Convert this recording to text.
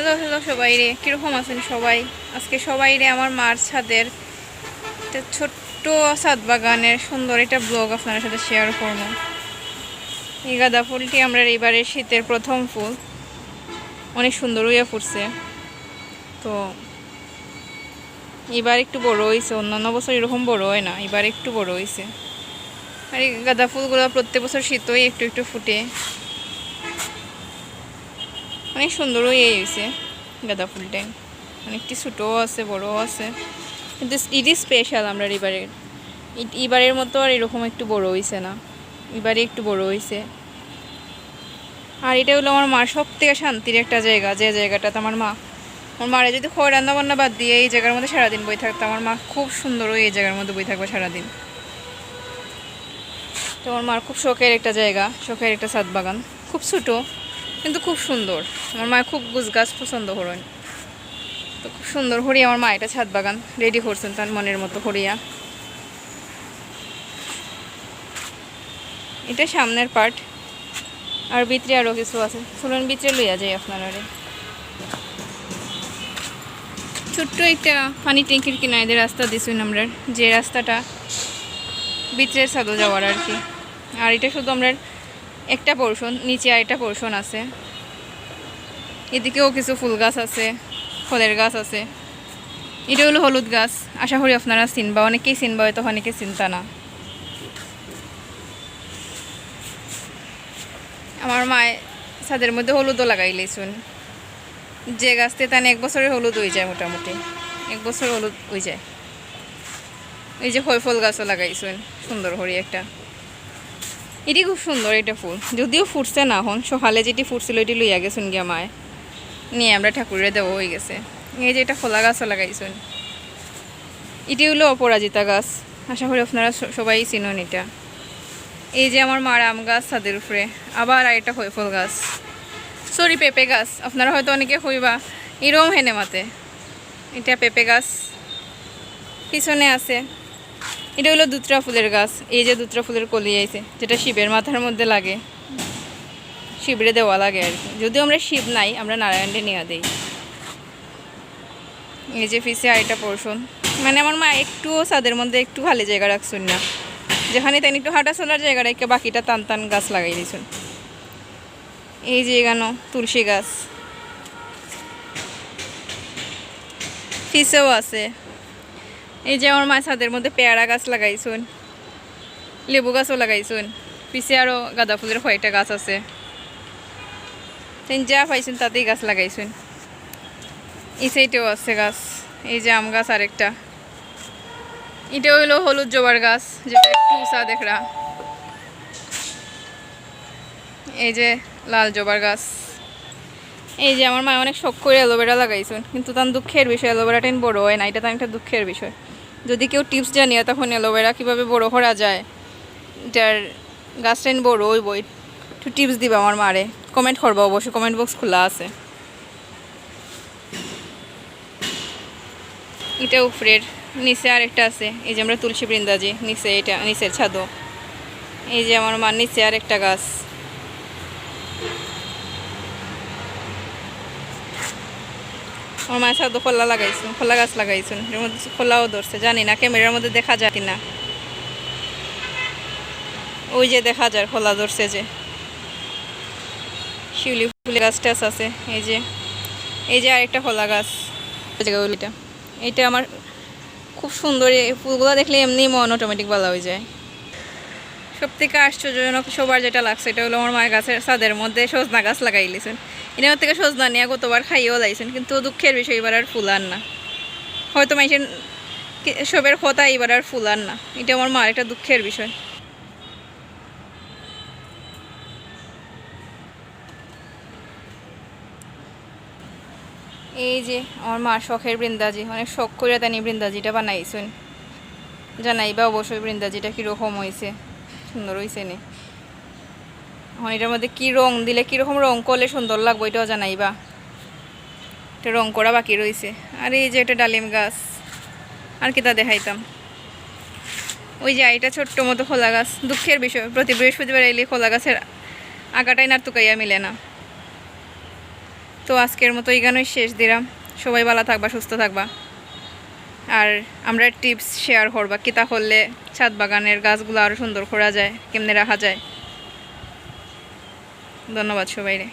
Hello hello সবাই রে। কীরকম আছেন সবাই? আজকে সবাই রে আমার মার ছাদের একটা ছোট্ট ছাদ বাগানের সুন্দর একটা ব্লগ আপনার সাথে শেয়ার করব। এই গাঁদা ফুলটি আমরা এবারে শীতের প্রথম ফুল। অনেক সুন্দর হইয়া ফুটছে। তো এবার একটু বড় হয়েছে অন্যান্য বছর এরকম বড় হয় না, এবার একটু বড় হয়েছে আর এই গাঁদা ফুলগুলো প্রত্যেক বছর শীতই একটু একটু ফুটে। অনেক সুন্দর হয়ে গেছে গাঁদা ফুলটাই। অনেকটি ছোটও আছে, বড়ও আছে। কিন্তু ইটি স্পেশাল আমরা এবারের এবারের মতো আর এরকম একটু বড় হয়েছে না। এবারে একটু বড় হয়েছে আর এটা হলো আমার মার সব থেকে শান্তির একটা জায়গা। যে জায়গাটাতে আমার মা আমার মারে যদি খয় রান্না বান্না বাদ দিয়ে এই জায়গার মধ্যে সারাদিন বই থাকতো, আমার মা খুব সুন্দর এই জায়গার মধ্যে বই থাকবে সারাদিন। তো আমার মার খুব শখের একটা জায়গা, শখের একটা ছাদ বাগান। খুব ছোটো। কিন্তু খুব সুন্দর। আমার মায়ের খুব গুছ গাছ পছন্দ করেন তো খুব সুন্দর হরিয়া আমার মা, এটা ছাদ বাগান রেডি করছেন তার মনের মতো হরিয়া। এটা সামনের পার্ট আর ভিতরে আরও কিছু আছে। চলুন ভিতরে লইয়া যাই আপনারা ছোট্ট একটা পানি ট্যাঙ্কির কিনারে রাস্তা দিছুন আমরা যে রাস্তাটা ভিতরের ছাদও যাওয়ার আর কি। আর এটা শুধু আমরা একটা পোর্শন নিচে আরেকটা পোর্শন আছে। এদিকেও কিছু ফুল গাছ আছে, ফলের গাছ আছে। এটা হলো হলুদ গাছ। আশা করি আপনারা চিনবা, অনেকেই চিনবা, হয়তো অনেকে চিন্তা না। আমার মায় ছাদের মধ্যে হলুদও লাগাই লেছুন যে গাছতে তান এক বছরের হলুদ হয়ে যায় মোটামুটি। এক বছর হলুদ হয়ে যায়। এই যে ফল গাছও লাগাইছুন, সুন্দর হরি একটা। এটি খুব সুন্দর, এটা ফুল। যদিও ফুটছে না এখন সকালে যেটি ফুটছিল এটি লইয়া গেছুন গিয়া মায়। নিয়ে আমরা ঠাকুরের দেওয়া হয়ে গেছে। এই যে এটা খোলা গাছও লাগাইছুন। এটি হলো অপরাজিতা গাছ। আশা করি আপনারা সবাই চিনুন এটা। এই যে আমার মার আম গাছ ছাদের উপরে। আবার আর একটা ফল গাছ। সরি পেঁপে গাছ। আপনারা হয়তো অনেকে হইবা, এরম হেনে মাতে। এটা পেঁপে গাছ। পিছনে আছে। এটা হলো দুত্রা ফুলের গাছ। এই যে দুত্রা ফুলের কলি আইছে, যেটা শিবের মাথার মধ্যে লাগে। শিবরে দেওয়া লাগে আর কি। যদিও আমরা শিব নাই, আমরা নারায়ণে নিয়ে দিই। এই যে ফিসে আরেকটা পোর্শন মানে আমার মা একটুও ছাদের মধ্যে একটু খালি জায়গা রাখছুন না। যেখানে তাই একটু হাঁটা চলার জায়গা রেখে বাকিটা টান টান গাছ লাগাই দিয়েছুন এই যে গানো তুলসী গাছ। ফিসেও আছে। এই যে আমার মা ছাদের মধ্যে পেয়ারা গাছ লাগাইছুন, লেবু গাছও লাগাইছুন, পিছে আরও গাঁদা ফুলের কয়েকটা গাছ আছে। যা পাইছুন তাতেই গাছ লাগাইছুন। এই সাইডেও আছে গাছ, এই যে আম গাছ আরেকটা। এটা হইল হলুদ জবার গাছ, যেটা একটু উঁচা দেখরা। এই যে লাল জবার গাছ। এই যে আমার মা অনেক শখ করে অ্যালোভেরা লাগাইছেন, কিন্তু তার দুঃখের বিষয়, অ্যালোভেরাটা বড় হয় না, এটা তার একটা দুঃখের বিষয়। যদি কেউ টিপস জানিয়ে তখন অ্যালোভেরা কীভাবে বড়ো করা যায়, এটার গাছটা বড় ওই বই একটু টিপস দিবা আমার মারে। কমেন্ট করবা অবশ্যই কমেন্ট বক্স খোলা আছে। এটা উপরের, নিচে আরেকটা আছে, এই যে আমরা তুলসী বৃন্দাজি, নিচে এটা, নিচের ছাদও। এই যে আমার মার নিচে আরেকটা গাছ। আমার মায়ের ছাদও খোলা লাগাইছো খোলা গাছ লাগাইছো এর মধ্যে খোলাও ধরছে, জানি না, ক্যামেরার মধ্যে দেখা যায় কিনা। ওই যে দেখা যায়, খোলা ধরছে যে। শিউলি ফুলের গাছ টাছ আছে, এই যে। এই যে আরেকটা খোলা গাছ। ওইটা এইটা আমার খুব সুন্দর ফুলগুলো দেখলে এমনি মন অটোমেটিক ভালো হয়ে যায়। সব থেকে আশ্চর্যজনক সবার যেটা লাগছে, এটা হলো আমার মায়ের গাছের ছাদের মধ্যে সজনা গাছ লাগাইলেছেন এনার থেকে সজনা নিয়ে গতবার খাইয়েও লাইছেন কিন্তু দুঃখের বিষয়, এবার আর ফুল আর না। হয়তো মানুষের সবের কথা এবার আর ফুল আর না। এটা আমার মার একটা দুঃখের বিষয়। এই যে, আমার মার শখের বৃন্দাজি। অনেক শখ করে তানি বৃন্দাজিটা বানাইছেন। জানাইবা অবশ্যই বৃন্দাজিটা কীরকম হয়েছে সুন্দর হয়েছে নি। এখন এটার মধ্যে কী রং দিলে কীরকম রং করলে সুন্দর লাগবে এটাও জানাইবা। এটা রং করা বাকি রয়েছে আর এই যে এটা ডালিম গাছ, আর কি তা দেখাইতাম। ওই যে এটা ছোট্ট মতো খোলা গাছ, দুঃখের বিষয়। প্রতি বৃহস্পতিবার এলে খোলা গাছের আগাটাই না তুকাইয়া মিলে না। তো আজকের মতো এখানেই শেষ দিলাম। সবাই ভালো থাকবা, সুস্থ থাকবা। আর আমরা টিপস শেয়ার করবা কিতা করলে ছাদ বাগানের গাছগুলো আরও সুন্দর করা যায়, কেমনে রাখা যায়। ধন্যবাদ সবাইরে।